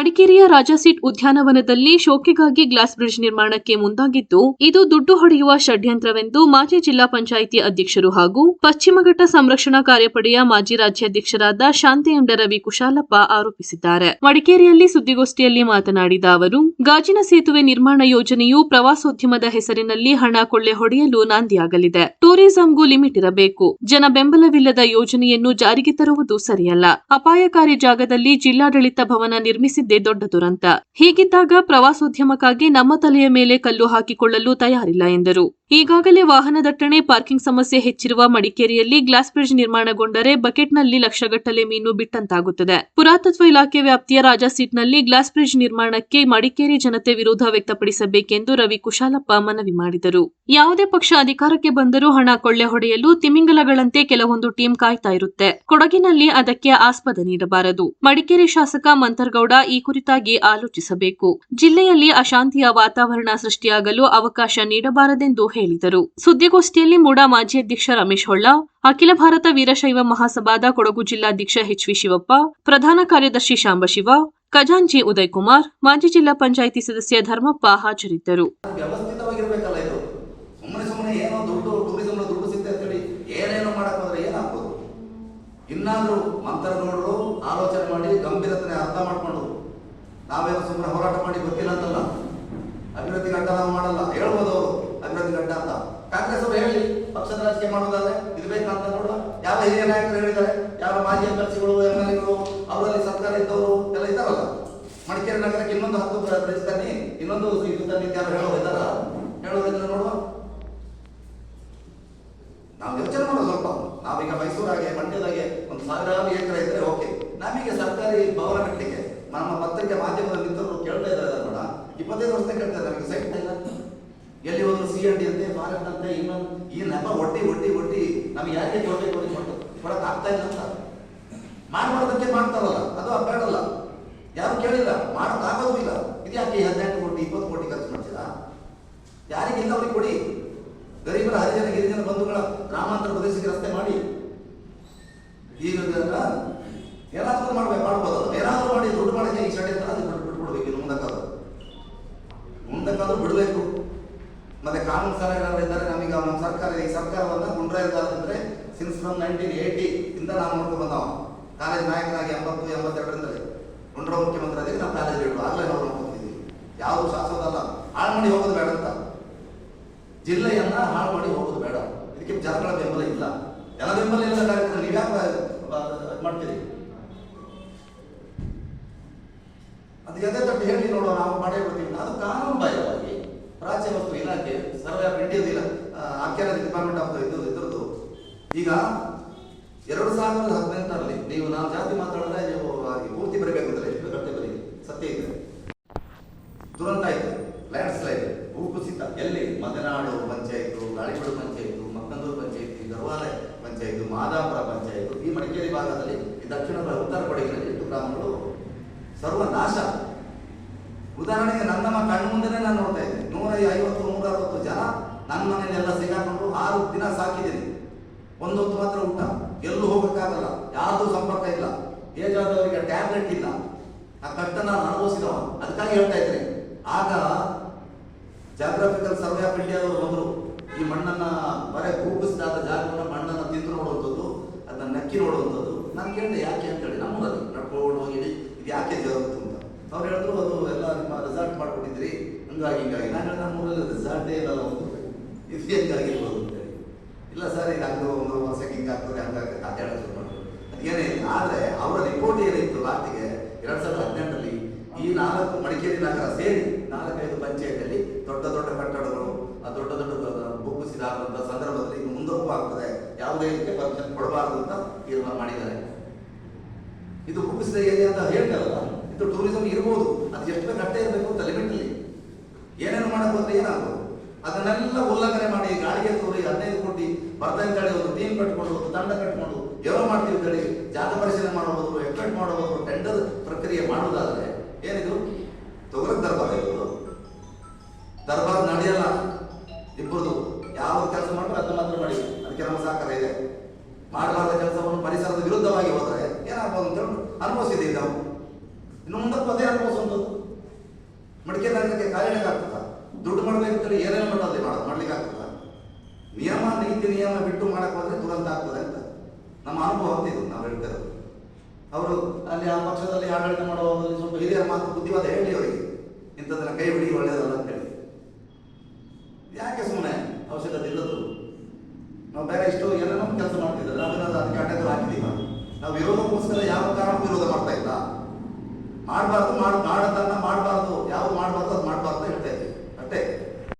ಮಡಿಕೇರಿಯ ರಾಜಾಸೀಟ್ ಉದ್ಯಾನವನದಲ್ಲಿ ಶೋಕಿಗಾಗಿ glass bridge ನಿರ್ಮಾಣಕ್ಕೆ ಮುಂದಾಗಿದ್ದು, ಇದು ದುಡ್ಡು ಹೊಡೆಯುವ ಷಡ್ಯಂತ್ರವೆಂದು ಮಾಜಿ ಜಿಲ್ಲಾ ಪಂಚಾಯಿತಿ ಅಧ್ಯಕ್ಷರು ಹಾಗೂ ಪಶ್ಚಿಮಘಟ್ಟ ಸಂರಕ್ಷಣಾ ಕಾರ್ಯಪಡೆಯ ಮಾಜಿ ರಾಜ್ಯಾಧ್ಯಕ್ಷರಾದ ಶಾಂತಿಯಂಡ ರವಿ ಕುಶಾಲಪ್ಪ ಆರೋಪಿಸಿದ್ದಾರೆ. ಮಡಿಕೇರಿಯಲ್ಲಿ ಸುದ್ದಿಗೋಷ್ಠಿಯಲ್ಲಿ ಮಾತನಾಡಿದ ಅವರು, ಗಾಜಿನ ಸೇತುವೆ ನಿರ್ಮಾಣ ಯೋಜನೆಯು ಪ್ರವಾಸೋದ್ಯಮದ ಹೆಸರಿನಲ್ಲಿ ಹಣ ಕೊಳ್ಳೆ ಹೊಡೆಯಲು ನಾಂದಿಯಾಗಲಿದೆ. ಟೂರಿಸಂಗೂ ಲಿಮಿಟ್ ಇರಬೇಕು. ಜನ ಬೆಂಬಲವಿಲ್ಲದ ಯೋಜನೆಯನ್ನು ಜಾರಿಗೆ ತರುವುದು ಸರಿಯಲ್ಲ. ಅಪಾಯಕಾರಿ ಜಾಗದಲ್ಲಿ ಜಿಲ್ಲಾಡಳಿತ ಭವನ ನಿರ್ಮಿಸಿದ್ದೇ ದೊಡ್ಡ ದುರಂತ. ಹೀಗಿದ್ದಾಗ ಪ್ರವಾಸೋದ್ಯಮಕ್ಕಾಗಿ ನಮ್ಮ ತಲೆಯ ಮೇಲೆ ಕಲ್ಲು ಹಾಕಿಕೊಳ್ಳಲು ತಯಾರಿಲ್ಲ ಎಂದರು. ಈಗಾಗಲೇ ವಾಹನ ದಟ್ಟಣೆ, ಪಾರ್ಕಿಂಗ್ ಸಮಸ್ಯೆ ಹೆಚ್ಚಿರುವ ಮಡಿಕೇರಿಯಲ್ಲಿ ಗ್ಲಾಸ್ ಬ್ರಿಡ್ಜ್ ನಿರ್ಮಾಣಗೊಂಡರೆ ಬಕೆಟ್ನಲ್ಲಿ ಲಕ್ಷಗಟ್ಟಲೆ ಮೀನು ಬಿಟ್ಟಂತಾಗುತ್ತದೆ. ಪುರಾತತ್ವ ಇಲಾಖೆ ವ್ಯಾಪ್ತಿಯ ರಾಜಾಸೀಟ್ನಲ್ಲಿ ಗ್ಲಾಸ್ ಬ್ರಿಡ್ಜ್ ನಿರ್ಮಾಣಕ್ಕೆ ಮಡಿಕೇರಿ ಜನತೆ ವಿರೋಧ ವ್ಯಕ್ತಪಡಿಸಬೇಕೆಂದು ರವಿ ಕುಶಾಲಪ್ಪ ಮನವಿ ಮಾಡಿದರು. ಯಾವುದೇ ಪಕ್ಷ ಅಧಿಕಾರಕ್ಕೆ ಬಂದರೂ ಹಣ ಕೊಳ್ಳೆ ಹೊಡೆಯಲು ತಿಮಿಂಗಲಗಳಂತೆ ಕೆಲವೊಂದು ಟೀಮ್ ಕಾಯ್ತಾ ಇರುತ್ತೆ. ಕೊಡಗಿನಲ್ಲಿ ಅದಕ್ಕೆ ಆಸ್ಪದ ನೀಡಬಾರದು. ಮಡಿಕೇರಿ ಶಾಸಕ ಮಂತರ್ಗೌಡ ಈ ಕುರಿತಾಗಿ ಆಲೋಚಿಸಬೇಕು. ಜಿಲ್ಲೆಯಲ್ಲಿ ಅಶಾಂತಿಯ ವಾತಾವರಣ ಸೃಷ್ಟಿಯಾಗಲು ಅವಕಾಶ ನೀಡಬಾರದೆಂದು ಹೇಳಿದರು. ಸುದ್ದಿಗೋಷ್ಠಿಯಲ್ಲಿ ಮೂಡಾ ಮಾಜಿ ಅಧ್ಯಕ್ಷ ರಮೇಶ್ ಹೊಳ್ಳ, ಅಖಿಲ ಭಾರತ ವೀರಶೈವ ಮಹಾಸಭಾದ ಕೊಡಗು ಜಿಲ್ಲಾಧ್ಯಕ್ಷ ಎಚ್ವಿ ಶಿವಪ್ಪ, ಪ್ರಧಾನ ಕಾರ್ಯದರ್ಶಿ ಶಾಂಬಶಿವ ಖಜಾಂಚಿ ಉದಯ್ ಕುಮಾರ್, ಮಾಜಿ ಜಿಲ್ಲಾ ಪಂಚಾಯಿತಿ ಸದಸ್ಯ ಧರ್ಮಪ್ಪ ಹಾಜರಿದ್ದರು. ಇನ್ನಾದರೂ ಮಂತ್ರ ನೋಡಲು ಆಲೋಚನೆ ಮಾಡಿ ಗಂಭೀರತನೆ ಅರ್ಥ ಮಾಡ್ಕೊಂಡು ನಾವೇನೋ ಸುಮ್ಮನೆ ಹೋರಾಟ ಮಾಡಿ ಗೊತ್ತಿಲ್ಲ ಅಂತಲ್ಲ? ಅಭಿವೃದ್ಧಿ ಗಂಟ ನಾವು ಮಾಡಲ್ಲ. ಹೇಳ್ಬೋದು ಅವರು, ಅಭಿವೃದ್ಧಿ ಗಂಟ ಅಂತ. ಕಾಂಗ್ರೆಸ್ ಅವರು ಹೇಳಿ, ಪಕ್ಷದ ರಾಜಕೀಯ ಮಾಡೋದಾದ್ರೆ ಇದು ಬೇಕಂತ ನೋಡುವ ಯಾವ ಹಿರಿಯ ನಾಯಕರು ಹೇಳಿದ್ದಾರೆ, ಯಾವ ಮಾಜಿ ಎಂ ಎಲ್ ಅವರಲ್ಲಿ ಸರ್ಕಾರ ಇದ್ದವರು ಎಲ್ಲ ಇದ್ದಾರಲ್ಲ? ಮಡಿಕೇರಿ ನಗರಕ್ಕೆ ಇನ್ನೊಂದು ಹತ್ತು ಬ್ರಿಡ್ಜ್ ತನ್ನಿ ಇನ್ನೊಂದು ಇದು ತನ್ನಿ ಯಾರು ಹೇಳೋ ಹೇಳೋದಿಲ್ಲ ನೋಡುವ. ನಾವು ಯೋಚನೆ ಮಾಡೋ ಸ್ವಲ್ಪ. ನಾವೀಗ ಮೈಸೂರಾಗೆ, ಮಂಡ್ಯದಾಗೆ ಒಂದು ಸಾವಿರಾರು ಎಕರೆ ಇದ್ರೆ ಓಕೆ. ನಮಗೆ ಸರ್ಕಾರಿ ಭವನ ಕಟ್ಟಲಿಕ್ಕೆ ನಮ್ಮ ಪತ್ರಿಕೆ ಮಾಧ್ಯಮದಲ್ಲಿ ಕೇಳ್ತಾ ಇದ್ದಾರೆ ಮೇಡ. ಇಪ್ಪತ್ತೈದು ವರ್ಷ ಕೇಳ್ತಾ ಇದ್ದಾರೆ ಸೈಟ್ ಇಲ್ಲ ಎಲ್ಲಿ. ಹೋದ್ರು ಸಿ ಎನ್ ಡಿ ಅಂತೆ ಫಾರೆಸ್ಟ್ ಅಂತೆ ಇನ್ನೊಂದು ಈ ನೆಪ ಒಟ್ಟಿ ಒಟ್ಟಿ ಒಟ್ಟಿ ನಮ್ಗೆ ಯಾಕೆ ಜೋಡಿ ಕೊಟ್ಟು ಕೊಡಕ್ ಆಗ್ತಾ ಇಲ್ಲ ಅಂತ. ಮಾಡ್ಬಾರ್ದಕ್ಕೆ ಮಾಡ್ತಾರಲ್ಲ, ಅದು ಬೇಡಲ್ಲ ಯಾರು ಕೇಳಿಲ್ಲ, ಮಾಡಕ್ ಆಗೋದು ಇಲ್ಲ ಇದು ಯಾಕೆ ಹದಿನೆಂಟು ಕೋಟಿ, ಇಪ್ಪತ್ತು ಕೋಟಿ ಖರ್ಚು ಮಾಡ್ತೀರಾ? ಯಾರಿಗಿಲ್ಲ ಅವ್ರಿಗೆ ಕೊಡಿ. ಗರೀಬರ, ಹರಿಜನ, ಗಿರಿಜನ ಬಂಧುಗಳ ಗ್ರಾಮಾಂತರ ಪ್ರದೇಶಕ್ಕೆ ರಸ್ತೆ ಮಾಡಿ. ಈಗ ಏನಾದರೂ ಮಾಡ್ಬೇಕು. ಈ ಅದು ಬಿಟ್ಟು ಬಿಟ್ಬಿಡ್ಬೇಕು ಇನ್ನು ಮುಂದಕ್ಕಾದ್ರು ಮುಂದಕ್ಕಾದ್ರೂ ಬಿಡಬೇಕು. ಮತ್ತೆ ಕಾನೂನು ಸಲಹೆಗಾರರು ಇದ್ದಾರೆ ನಮಗೆ ನಮ್ಮ ಸರ್ಕಾರ, ಈ ಸರ್ಕಾರವನ್ನ ಇದ್ದಾರೆ ಸಿನ್ಸ್ ಫ್ರಮ್ ನೈನ್ಟೀನ್ ಏಯ್ಟಿ ಇಂದ ನಾವು ನೋಡ್ಕೊಂಡು ಬಂದವ. ಕಾಲೇಜ್ ನಾಯಕನಾಗಿ ಎಂಬತ್ತು, ಎಂಬತ್ತೆರಡರಿಂದಲೇ. ಗುಂಡ್ರ ಮುಖ್ಯಮಂತ್ರಿ ನಾವು ಕಾಲೇಜ್ ಇಟ್ಟು ಆಗಲೇ ನಾವು ನೋಡ್ಕೊಂಡಿದ್ದೀವಿ ಯಾವುದು ಶಾಸನದಲ್ಲ ಹಾಳು ಮಾಡಿ ಹೋಗೋದು ಬೇಡ ಅಂತ. ಜಿಲ್ಲೆಯನ್ನ ಹಾಳು ಮಾಡಿ ಹೋಗೋದು ಬೇಡ. ಇದಕ್ಕೆ ಜನಗಳ ಬೆಂಬಲ ಇಲ್ಲ. ಜನ ಬೆಂಬಲ ಇಲ್ಲ ಕಾರ್ಯಕ್ರಮ, ನೀವು ಯಾಕೆ ಮಾಡ್ತೀರಿ? ಎದೆ ತಟ್ಟು ಹೇಳಿ ನೋಡೋ ನಾವು ಮಾಡೇ ಬಿಡ್ತೀವಿ. ಅದು ಕಾನೂನು ಬಾಹ್ಯವಾಗಿ ಪ್ರಾಚ್ಯ ವಸ್ತು ಇಲಾಖೆ ಸರ್ವೆ ಆಫ್ ಇಂಡಿಯಾದ ಆರ್ಕಿಯಾಲಜಿ ಡಿಪಾರ್ಟ್ಮೆಂಟ್ ಆಫ್ ಇದು, ಇದ್ರದ್ದು. ಈಗ ಎರಡು ಸಾವಿರದ ಹದಿನೆಂಟರಲ್ಲಿ ನೀವು ನಾವು ಜಾತಿ ಮಾತಾಡಿದ್ರೆ ನೀವು ಪೂರ್ತಿ ಬರಬೇಕಂದ್ರೆ ಎಷ್ಟು ಬರೀ ಸತ್ಯ ಇದೆ. ದುರಂತ ಆಯ್ತು. ಲ್ಯಾಂಡ್ ಸ್ಲೈಡ್ ಭೂಕುಸಿತ ಎಲ್ಲಿ? ಮದನಾಡು ಪಂಚಾಯಿತು ಗಾಳಿಗೋಡು ಪಂಚಾಯಿತು ಮಕ್ಕಂದೂರು ಪಂಚಾಯಿತಿ ಗರ್ವಾಲಯ ಪಂಚಾಯಿತು ಮಾದಾಪುರ ಪಂಚಾಯತ್ ಈ ಮಡಿಕೇರಿ ಭಾಗದಲ್ಲಿ ದಕ್ಷಿಣ ಉತ್ತರ ಕೊಡಗಿನಲ್ಲಿ ಎಷ್ಟು ಗ್ರಾಮಗಳು ಸರ್ವನಾಶ. ಉದಾಹರಣೆಗೆ ನನ್ನ ಕಣ್ಣು ಮುಂದೆನೆ ನಾನು ನೋಡ್ತಾ ಇದ್ದೆ ನೂರ ಐವತ್ತು ನೂರ ಅರವತ್ತು ಜನ ನನ್ನ ಮನೆಯಲ್ಲೆಲ್ಲ ಸಿಗಾಕೊಂಡು ಆರು ದಿನ ಸಾಕಿದ್ದೀನಿ. ಒಂದೊತ್ತು ಮಾತ್ರ ಊಟ. ಎಲ್ಲೂ ಹೋಗಕ್ಕಾಗಲ್ಲ. ಯಾರ್ದು ಸಂಪರ್ಕ ಇಲ್ಲ. ಏಜಾದವರಿಗೆ ಟ್ಯಾಬ್ಲೆಟ್ ಇಲ್ಲ. ಆ ಕಟ್ಟನ್ನು ನಾನು ಅನುಭವಿಸಿದವ. ಅದಕ್ಕಾಗಿ ಹೇಳ್ತಾ ಇದ್ದೇನೆ. ಆಗ ಜಾಗ್ರಫಿಕಲ್ ಸರ್ವೆ ಆಫ್ ಇಂಡಿಯಾದವರು ಬಂದರು. ಈ ಮಣ್ಣನ್ನ ಬರೇ ಕೂಗಿಸಿದಾದ ಜಾಗವನ್ನು ಮಣ್ಣನ್ನು ತಿಂದು ನೋಡುವಂಥದ್ದು, ಅದನ್ನ ನಕ್ಕಿ ನೋಡುವಂಥದ್ದು. ನಾನು ಕೇಳಿದೆ, ಯಾಕೆ ಅಂತೇಳಿ. ನಮ್ಮೂರಲ್ಲಿ ನಡ್ಕೊಂಡು ಹೋಗಿ ಇದು ಯಾಕೆ ಜರುಗಿತು ಅಂತ. ಅವ್ರು ಹೇಳಿದ್ರು, ಅದು ಮಾಡ್ಕೊಂಡಿದ್ರಿ ಹಂಗಾಗಿ ಹಿಂಗಾಗಿ. ನಾನು ಊರಲ್ಲಿ ರಿಸಾರ್ಟೇ ಇರಲ್ಲ ಒಂದು ಇದು ಹೆಂಗಾಗಿರ್ಬೋದು ಅಂತೇಳಿ ಇಲ್ಲ ಸರ್ ಇದು ಹಂಗೆ ಒಂದು ವರ್ಷಕ್ಕೆ ಹಿಂಗಾಗ್ತದೆ ಹಂಗಾಗಿ ಕತೆ ಹೇಳೋದು ಶುರು ಮಾಡಿದ್ರು ಅದು ಇಲ್ಲ. ಆದರೆ ಅವರ ರಿಪೋರ್ಟ್ ಏನಿತ್ತು ಲಾಸ್ಟಿಗೆ ಎರಡು ಸಾವಿರದ ಹದಿನೆಂಟರಲ್ಲಿ ಈ ನಾಲ್ಕು ಮಡಿಕೇರಿ ನಗರ ಸೇರಿ ನಾಲ್ಕೈದು ಪಂಚಾಯತಿಯಲ್ಲಿ ದೊಡ್ಡ ದೊಡ್ಡ ಕಟ್ಟಡಗಳು, ಆ ದೊಡ್ಡ ದೊಡ್ಡ ಭೂಕುಸಿದಾದಂಥ ಸಂದರ್ಭದಲ್ಲಿ ಇನ್ನು ಮುಂದಕ್ಕೂ ಆಗ್ತದೆ. ಯಾವುದೇ ಇದಕ್ಕೆ ಪರ್ಮಿಷನ್ ಕೊಡಬಾರದು ಅಂತ ತೀರ್ಮಾನ ಮಾಡಿದ್ದಾರೆ. ಇದು ಭೂಕುಸಿದ ಏರಿಯಾ ಅಂತ ಹೇಳ್ತಾರಲ್ಲ ಇದು ಟೂರಿಸಂ ಇರ್ಬೋದು. ಅದು ಎಷ್ಟು ಕಟ್ಟೆ ಇರಬೇಕು ಅಂತ ಮಾಡಕ್ ಹೋದ್ರೆ ಏನಾಗ್ಬೋದು? ಅದನ್ನೆಲ್ಲ ಉಲ್ಲಂಘನೆ ಮಾಡಿ ಗಾಳಿಗೆ ತೋರಿ ಹದಿನೈದು ಕೋಟಿ ಬರ್ತಾ ಅಂತೇಳಿ ಒಂದು ಟೀಮ್ ಕಟ್ಕೊಂಡು, ಒಂದು ತಂಡ ಕಟ್ಕೊಂಡು ಏನೋ ಮಾಡ್ತೀವಿ ಅಂತೇಳಿ ಜಾಗ ಪರಿಶೀಲನೆ ಮಾಡಬಹುದು ಎಫೆಕ್ಟ್ ಮಾಡೋದು ಟೆಂಡರ್ ಪ್ರಕ್ರಿಯೆ ಮಾಡೋದಾದ್ರೆ ಏನಿದು? ತೊಗರಕ್ ದರ್ಬಾರ್ ಇರೋದು ದರ್ಬಾರ್ ನಡೆಯಲ್ಲ. ಇಬ್ಬರದು ಯಾವ ಕೆಲಸ ಮಾಡಿದ್ರೆ ಅದನ್ನ ಮಾತ್ರ ಮಾಡಿ. ಅದಕ್ಕೆ ನಮ್ಮ ಸಹಕಾರ ಇದೆ. ಮಾಡಲಾದ ಕೆಲಸವನ್ನು ಪರಿಸರದ ವಿರುದ್ಧವಾಗಿ ಹೋದರೆ ಏನಾಗ್ಬೋದು ಅಂತ ಹೇಳಿ ಅನುಭವಿಸಿದ್ದೀವಿ ನಾವು. ಇನ್ನು ಮುಂದಕ್ಕೆ ಅದೇ ಅನುಭವಿಸೋದು ಮಡಿಕೆ ನಗರಕ್ಕೆ ಕಾರ್ಯಕ್ಕೆ ಆಗ್ತದ? ದುಡ್ಡು ಮಾಡ್ಬೇಕಂತೇಳಿ ಏನೇನು ಮಾಡೋದು ಮಾಡೋದು ಮಾಡ್ಲಿಕ್ಕೆ ಆಗ್ತದ? ನಿಯಮ, ನೀತಿ, ನಿಯಮ ಬಿಟ್ಟು ಮಾಡಕ್ ಹೋದ್ರೆ ದುರಂತ ಆಗ್ತದೆ ಅಂತ. ನಮ್ಮ ಅನುಭವ ಅಂತ ನಾವು ಹೇಳ್ತಾ ಅವರು ಅಲ್ಲಿ ಆ ಪಕ್ಷದಲ್ಲಿ ಆಡಳಿತ ಮಾಡುವಾಗ ಸ್ವಲ್ಪ ಹಿರಿಯರ ಮಾತು ಬುದ್ಧಿವಾದ ಹೇಳಿ ಅವರಿಗೆ. ಇಂಥದ್ದನ್ನ ಕೈ ಬಿಡಿ, ಒಳ್ಳೆಯದಲ್ಲ ಅಂತ ಹೇಳಿ. ಯಾಕೆ ಸುಮ್ಮನೆ ಅವಶ್ಯಕತೆ ಇಲ್ಲದ್ದು. ನಾವು ಬೇರೆ ಇಷ್ಟು ಏನೇನೋ ಕೆಲಸ ಮಾಡ್ತಿದ್ದಾರೆ ಅದನ್ನ ಅದಕ್ಕೆ ಅಡ್ಡಗಳು ಹಾಕಿದೀವ ನಾವು ವಿರೋಧಕ್ಕೋಸ್ಕರ ಯಾವ ಕಾರಣಕ್ಕೂ ವಿರೋಧ ಮಾಡ್ತಾ ಇಲ್ಲ. ಮಾಡಬಾರ್ದು, ಮಾಡ್, ಮಾಡೋದನ್ನ ಮಾಡಬಾರ್ದು. ಯಾವ್ದು ಮಾಡಬಾರ್ದು, ಅದು ಮಾಡಬಾರ್ದು